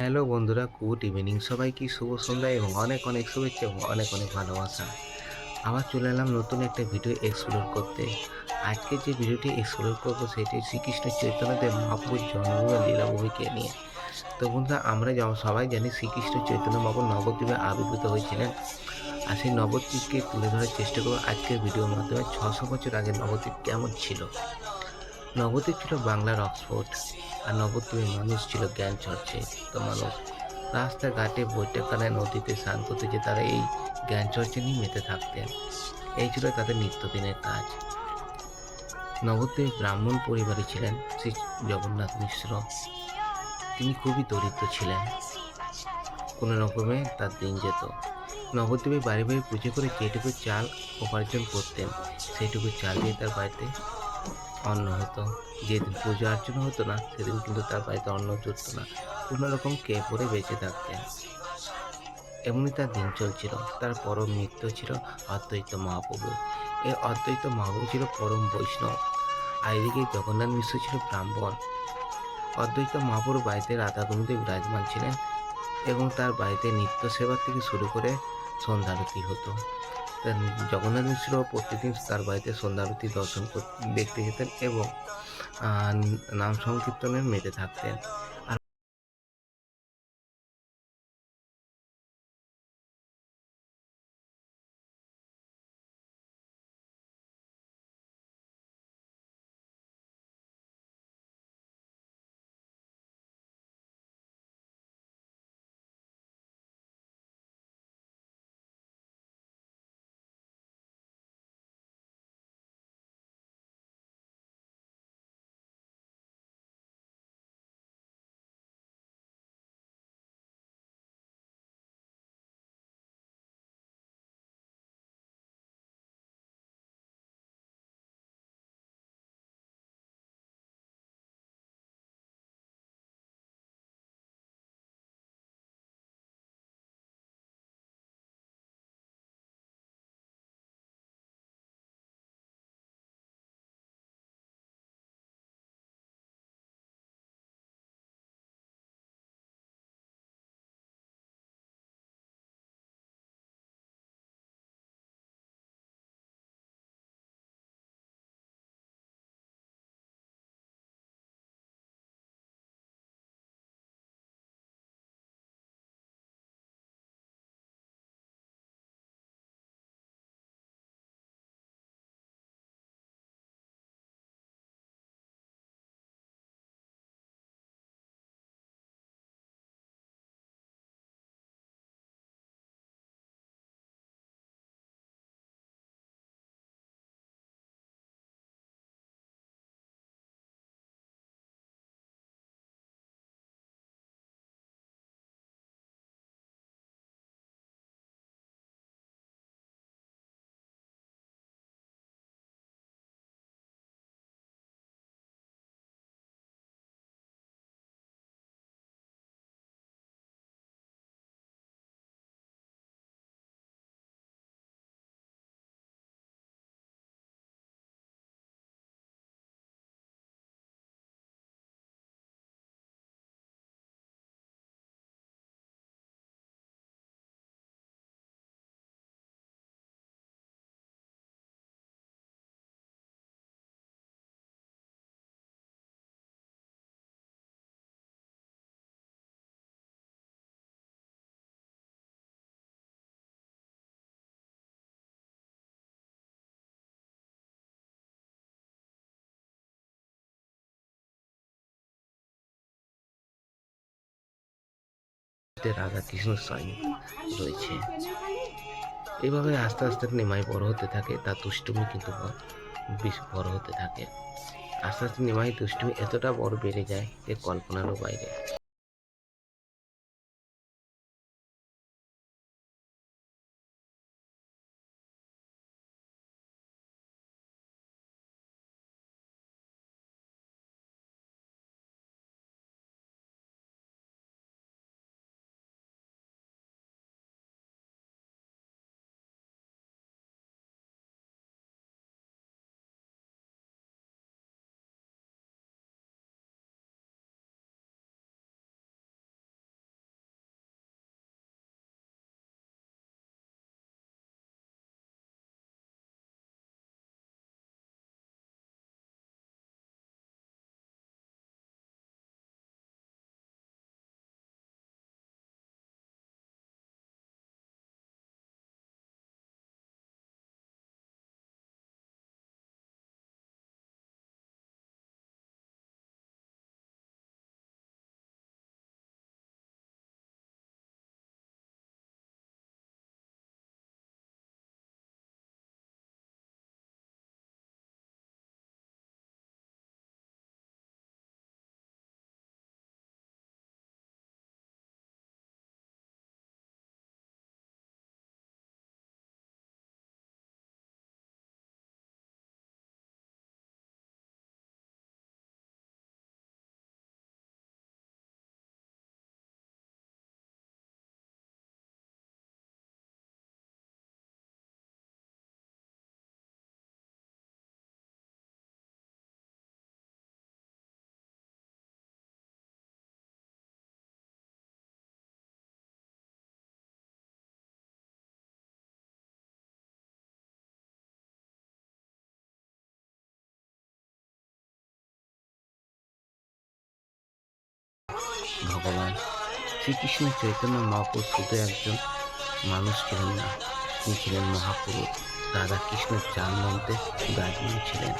Hello বন্ধুরা, good evening. সবাইকে শুভ সন্ধ্যা এবং অনেক অনেক শুভেচ্ছা এবং অনেক অনেক ভালোবাসা। আবার চলে এলাম নতুন একটা ভিডিও এক্সপ্লোর করতে। আজকে যে ভিডিওটি এক্সপ্লোর করব, সেটি শ্রীকৃষ্ণ চৈতন্যদেব মহাপ্রভুর জন্মভূমি লীলাভূমিকে নিয়ে। তো বন্ধুরা, আমরা যেমন সবাই জানি শ্রীকৃষ্ণ চৈতন্য মহাপুর নবদ্বীপে আবির্ভূত হয়েছিলেন। আর সেই নবদ্বীপকে তুলে ধরার চেষ্টা করব আজকের ভিডিওর মাধ্যমে। ছশো বছর আগে নবদ্বীপ কেমন ছিল? নবদ্বীপ ছিল বাংলার অক্সফোর্ড। আর নবদ্বীপের মানুষ ছিল জ্ঞান চর্চে। তো মানুষ রাস্তাঘাটে বৈঠকখানায় নদীতে স্নান করতে যে তারা এই জ্ঞান চর্চা নিয়ে মেতে থাকতেন। এই ছিল তাদের নিত্যদিনের কাজ। নবদ্বীপ ব্রাহ্মণ পরিবারে ছিলেন শ্রী জগন্নাথ মিশ্র। তিনি খুবই দরিদ্র ছিলেন। কোনো রকমে তার দিন যেত। নবদ্বীপে বাড়ি বাড়ি পুজো করে যেটুকু চাল উপার্জন করতেন, সেইটুকু চাল দিয়ে তার বাড়িতে অন্ন হতো। যেদিন পুজো অর্চনা হতো না, সেদিন কিন্তু তার বাড়িতে অন্ন জুটত না। কোনো রকম কে পরে বেঁচে থাকতেন। এমনই তার দিন চলছিল। তার পরম মিত্র ছিল অদ্বৈত মহাপ্রভু। এই অদ্বৈত মহাপ্রভু ছিল পরম বৈষ্ণব। আর এদিকে জগন্নাথ মিশ্র ছিল ব্রাহ্মণ। অদ্বৈত মহাপ্রভুর বাড়িতে রাধাকুণ্ডে বিরাজমান ছিলেন এবং তার বাড়িতে নিত্য সেবা থেকে শুরু করে সন্ধ্যারতি হতো। জগন্নাথ মিশ্র প্রতিদিন তার বাড়িতে সন্ধ্যারতি দর্শন দেখতে যেতেন এবং নাম সংকীর্তনে মেতে থাকতেন। রাধা কৃষ্ণ স্বয়ং রয়েছে। এইভাবে আস্তে আস্তে নিমাই বড় হতে থাকে, তা দুষ্টুমি কিন্তু বেশ বড় হতে থাকে। আস্তে আস্তে নিমাই দুষ্টুমি এতটা বড় বেড়ে যায় যে কল্পনারও বাইরে। ভগবান। শ্রীকৃষ্ণ চৈতন্য মহাপুর শুধু একজন মানুষ ছিলেন না। তিনি ছিলেন মহাপুরুষ। রাধা কৃষ্ণের চার মধ্যে বিরাজমান ছিলেন